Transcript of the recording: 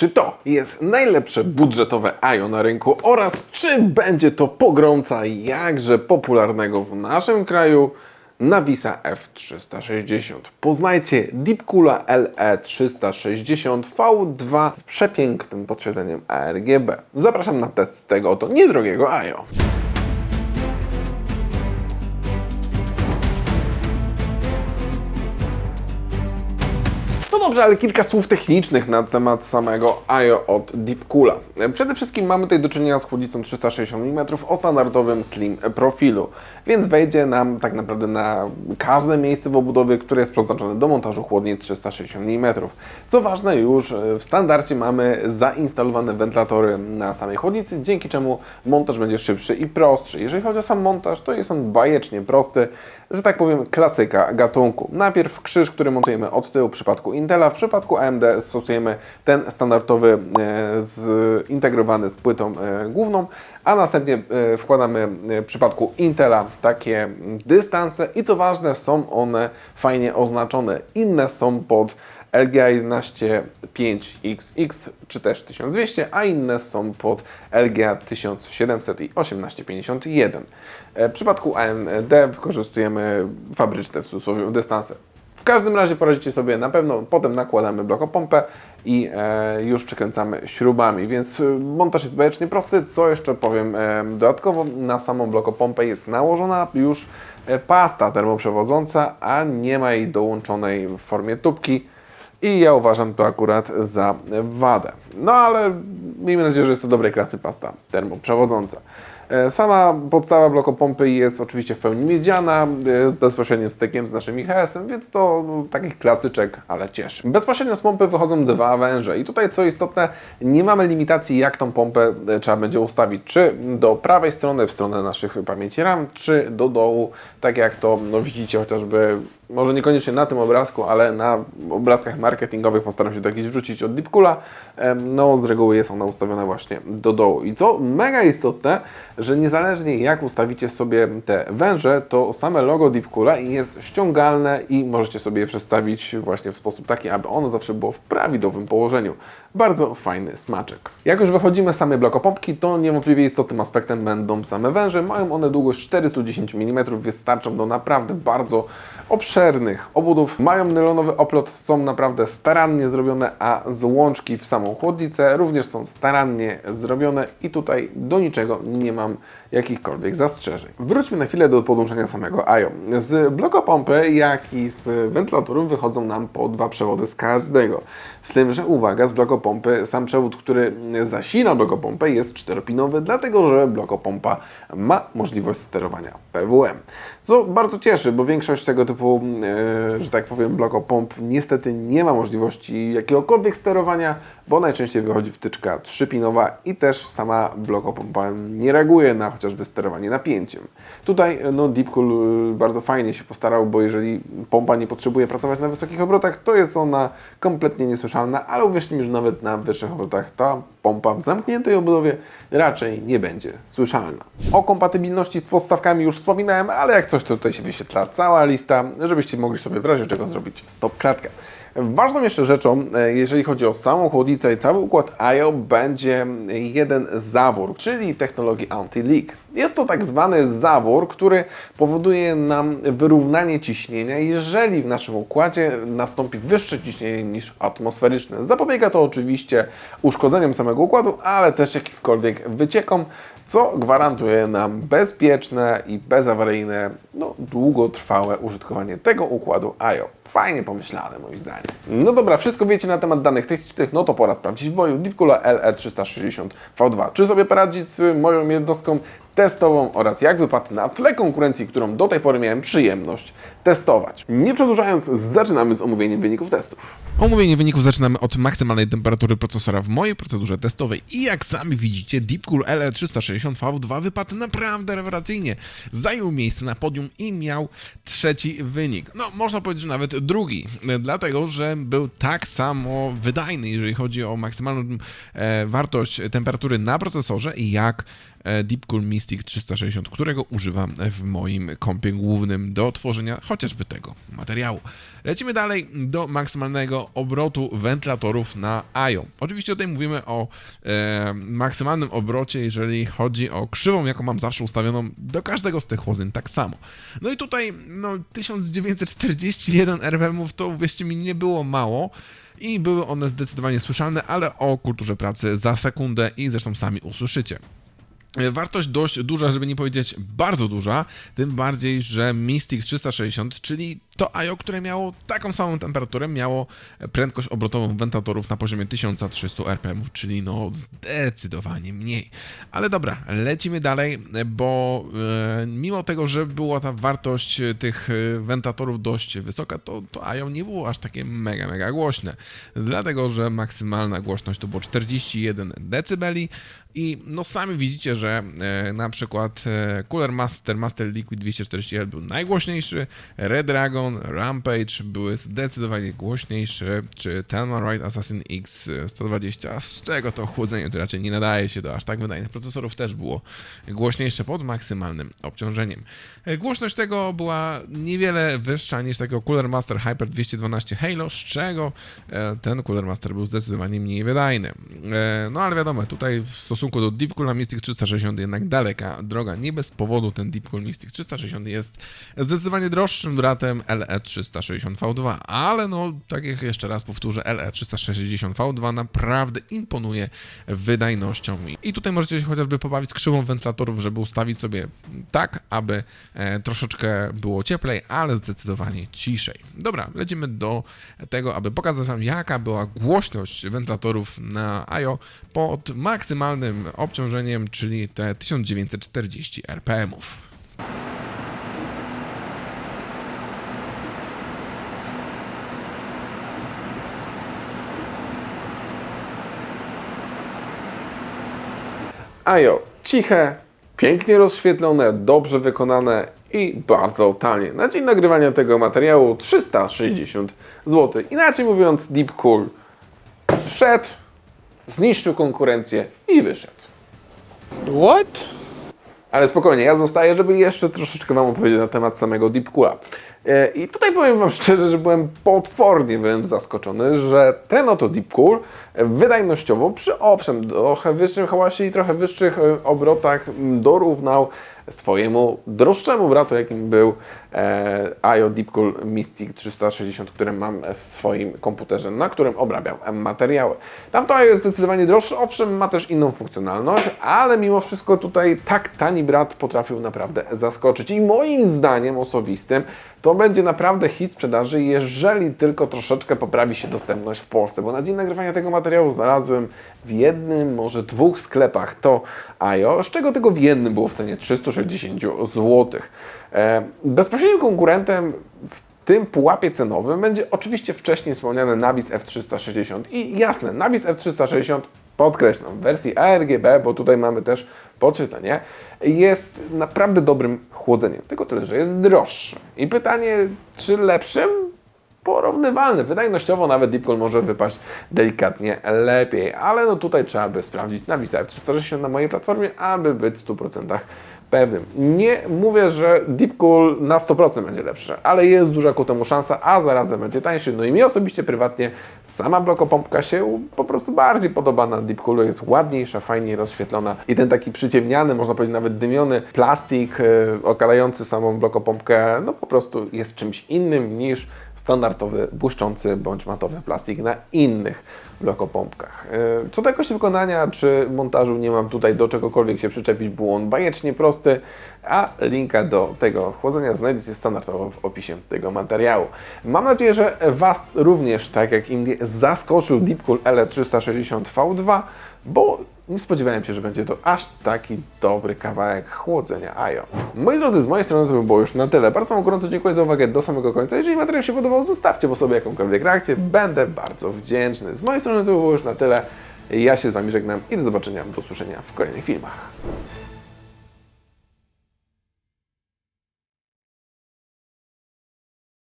czy to jest najlepsze budżetowe IO na rynku oraz czy będzie to pogromca jakże popularnego w naszym kraju Navisa F360. Poznajcie Deepcoola LE360 V2 z przepięknym podświetleniem ARGB. Zapraszam na test tego oto niedrogiego IO. Dobrze, ale kilka słów technicznych na temat samego IO od Deepcoola. Przede wszystkim mamy tutaj do czynienia z chłodnicą 360 mm o standardowym slim profilu, więc wejdzie nam tak naprawdę na każde miejsce w obudowie, które jest przeznaczone do montażu chłodnic 360 mm. Co ważne, już w standardzie mamy zainstalowane wentylatory na samej chłodnicy, dzięki czemu montaż będzie szybszy i prostszy. Jeżeli chodzi o sam montaż, to jest on bajecznie prosty, że tak powiem klasyka gatunku. Najpierw krzyż, który montujemy od tyłu w przypadku Intela, w przypadku AMD stosujemy ten standardowy e, zintegrowany z płytą e, główną, a następnie e, wkładamy w przypadku Intela takie dystanse i co ważne są one fajnie oznaczone. Inne są pod LGA 115XX czy też 1200, a inne są pod LGA 1700 i 1851. E, W przypadku AMD wykorzystujemy fabryczne w cudzysłowie dystanse. W każdym razie poradzicie sobie na pewno, potem nakładamy blokopompę i e, już przykręcamy śrubami, więc e, montaż jest bajecznie prosty. Co jeszcze powiem e, dodatkowo, na samą blokopompę jest nałożona już e, pasta termoprzewodząca, a nie ma jej dołączonej w formie tubki i ja uważam to akurat za wadę. No ale miejmy nadzieję, że jest to dobrej klasy pasta termoprzewodząca. E, Sama podstawa blokopompy jest oczywiście w pełni miedziana, e, z bezpośrednim stykiem z naszym IHS-em, więc to no, taki klasyczek, ale cieszy. Bezpośrednio z pompy wychodzą dwa węże i tutaj co istotne, nie mamy limitacji jak tą pompę e, trzeba będzie ustawić, czy do prawej strony w stronę naszych pamięci RAM, czy do dołu, tak jak to no, widzicie chociażby może niekoniecznie na tym obrazku, ale na obrazkach marketingowych postaram się to jakieś wrzucić od Deepcoola. No, z reguły jest ona ustawiona właśnie do dołu. I co mega istotne, że niezależnie jak ustawicie sobie te węże, to same logo Deepcoola jest ściągalne i możecie sobie je przestawić właśnie w sposób taki, aby ono zawsze było w prawidłowym położeniu. Bardzo fajny smaczek. Jak już wychodzimy z samej blokopompki, to niewątpliwie istotnym aspektem będą same węże. Mają one długość 410 mm, wystarczą do naprawdę bardzo obszernych obudów. Mają nylonowy oplot, są naprawdę starannie zrobione, a złączki w samą chłodnicę również są starannie zrobione i tutaj do niczego nie mam jakichkolwiek zastrzeżeń. Wróćmy na chwilę do podłączenia samego IO. Z blokopompy, jak i z wentylatorów wychodzą nam po dwa przewody z każdego. Z tym, że uwaga, z blokopompy sam przewód, który zasila blokopompę jest czteropinowy, dlatego że blokopompa ma możliwość sterowania PWM. Co bardzo cieszy, bo większość tego typu, e, że tak powiem, blokopomp niestety nie ma możliwości jakiegokolwiek sterowania, bo najczęściej wychodzi wtyczka trzypinowa i też sama blokopompa nie reaguje na chociażby sterowanie napięciem. Tutaj no, Deepcool y, bardzo fajnie się postarał, bo jeżeli pompa nie potrzebuje pracować na wysokich obrotach, to jest ona kompletnie niesłyszalna, ale uwierzcie mi, że nawet na wyższych obrotach ta pompa w zamkniętej obudowie raczej nie będzie słyszalna. O kompatybilności z podstawkami już wspominałem, ale jak coś to tutaj się wyświetla cała lista, żebyście mogli sobie w razie czego zrobić stop klatkę. Ważną jeszcze rzeczą, e, jeżeli chodzi o samą chłodnicę i cały układ IO, będzie jeden zawór, czyli technologii anti-leak. Jest to tak zwany zawór, który powoduje nam wyrównanie ciśnienia, jeżeli w naszym układzie nastąpi wyższe ciśnienie niż atmosferyczne. Zapobiega to oczywiście uszkodzeniom samego układu, ale też jakimkolwiek wyciekom, co gwarantuje nam bezpieczne i bezawaryjne, no, długotrwałe użytkowanie tego układu IO. Fajnie pomyślane, moim zdaniem. No dobra, wszystko wiecie na temat danych technicznych, no to pora sprawdzić w boju Deepcoola LE360 V2. Czy sobie poradzić z moją jednostką testową oraz jak wypadł na tle konkurencji, którą do tej pory miałem przyjemność testować. Nie przedłużając, zaczynamy z omówieniem wyników testów. Omówienie wyników zaczynamy od maksymalnej temperatury procesora w mojej procedurze testowej i jak sami widzicie, Deepcool LE360V2 wypadł naprawdę rewelacyjnie. Zajął miejsce na podium i miał trzeci wynik. No, można powiedzieć, że nawet drugi, dlatego, że był tak samo wydajny, jeżeli chodzi o maksymalną e, wartość temperatury na procesorze, jak e, Deepcool Mist Mystic 360, którego używam w moim kompie głównym do tworzenia chociażby tego materiału. Lecimy dalej do maksymalnego obrotu wentylatorów na IO. Oczywiście tutaj mówimy o e, maksymalnym obrocie, jeżeli chodzi o krzywą, jaką mam zawsze ustawioną do każdego z tych chłodzeń tak samo. No i tutaj no, 1941 RPM-ów to uwierzcie mi nie było mało i były one zdecydowanie słyszalne, ale o kulturze pracy za sekundę i zresztą sami usłyszycie. E, Wartość dość duża, żeby nie powiedzieć bardzo duża, tym bardziej, że Mystic 360, czyli to IO, które miało taką samą temperaturę, miało prędkość obrotową wentylatorów na poziomie 1300 RPM, czyli no zdecydowanie mniej. Ale dobra, lecimy dalej, bo e, mimo tego, że była ta wartość tych e, wentylatorów dość wysoka, to, to IO nie było aż takie mega, mega głośne. Dlatego, że maksymalna głośność to było 41 dB i no sami widzicie, że e, na przykład e, Cooler Master, Master Liquid 240L był najgłośniejszy, Red Dragon, Rampage były zdecydowanie głośniejsze, czy Telma Ride Assassin X 120, z czego to chłodzenie to raczej nie nadaje się do aż tak wydajnych procesorów, też było głośniejsze pod maksymalnym obciążeniem. E, Głośność tego była niewiele wyższa niż takiego Cooler Master Hyper 212 Halo, z czego e, ten Cooler Master był zdecydowanie mniej wydajny. E, No ale wiadomo, tutaj w stosunku do Deepcoola Mystic 360 jednak daleka droga. Nie bez powodu ten Deepcool Mystic 360 jest zdecydowanie droższym bratem LE360V2, ale no, tak jak jeszcze raz powtórzę, LE360V2 naprawdę imponuje wydajnością. I tutaj możecie się chociażby pobawić krzywą wentylatorów, żeby ustawić sobie tak, aby e, troszeczkę było cieplej, ale zdecydowanie ciszej. Dobra, lecimy do tego, aby pokazać Wam, jaka była głośność wentylatorów na IO pod maksymalnym obciążeniem, czyli te 1940 RPMów. AIO ciche, pięknie rozświetlone, dobrze wykonane i bardzo tanie. Na dzień nagrywania tego materiału 360 zł. Inaczej mówiąc, Deep Cool wszedł, zniszczył konkurencję i wyszedł. What? Ale spokojnie, ja zostaję, żeby jeszcze troszeczkę Wam opowiedzieć na temat samego Deep Coola. E, I tutaj powiem Wam szczerze, że byłem potwornie wręcz zaskoczony, że ten oto Deep Cool e, wydajnościowo przy owszem trochę wyższym hałasie i trochę wyższych e, obrotach m, dorównał swojemu droższemu bratu, jakim był e, Deepcool Mystic 360, który mam w swoim komputerze, na którym obrabiam materiały. Tamto IO jest zdecydowanie droższe, owszem, ma też inną funkcjonalność, ale mimo wszystko tutaj tak tani brat potrafił naprawdę zaskoczyć. I moim zdaniem osobistym to będzie naprawdę hit sprzedaży, jeżeli tylko troszeczkę poprawi się dostępność w Polsce, bo na dzień nagrywania tego materiału znalazłem w jednym, może dwóch sklepach to IO, z czego tylko w jednym było w cenie 360 zł. E, bezpośrednim konkurentem w tym pułapie cenowym będzie oczywiście wcześniej wspomniany Navis F360 i jasne, Navis F360 podkreślam, w wersji ARGB, bo tutaj mamy też podświetlenie, jest naprawdę dobrym chłodzeniem, tylko tyle, że jest droższy. I pytanie, czy lepszym? porównywalny. Wydajnościowo nawet Deepcool może wypaść delikatnie lepiej, ale no tutaj trzeba by sprawdzić na Visa F360 na mojej platformie, aby być w 100% pewnym. Nie mówię, że Deepcool na 100% będzie lepszy, ale jest duża ku temu szansa, a zarazem będzie tańszy. No i mi osobiście prywatnie sama blokopompka się po prostu bardziej podoba na Deepcoolu, jest ładniejsza, fajniej rozświetlona i ten taki przyciemniany, można powiedzieć nawet dymiony plastik e, okalający samą blokopompkę, no po prostu jest czymś innym niż standardowy, błyszczący bądź matowy plastik na innych blokopompkach. E, Co do jakości wykonania czy montażu nie mam tutaj do czegokolwiek się przyczepić, był on bajecznie prosty, a linka do tego chłodzenia znajdziecie standardowo w opisie tego materiału. Mam nadzieję, że Was również, tak jak i mnie, zaskoczył Deepcool L360 V2, bo nie spodziewałem się, że będzie to aż taki dobry kawałek chłodzenia IO. Moi drodzy, z mojej strony to by było już na tyle. Bardzo Wam gorąco dziękuję za uwagę do samego końca. Jeżeli materiał się podobał, zostawcie po sobie jakąkolwiek reakcję. Będę bardzo wdzięczny. Z mojej strony to by było już na tyle. Ja się z Wami żegnam i do zobaczenia, do usłyszenia w kolejnych filmach.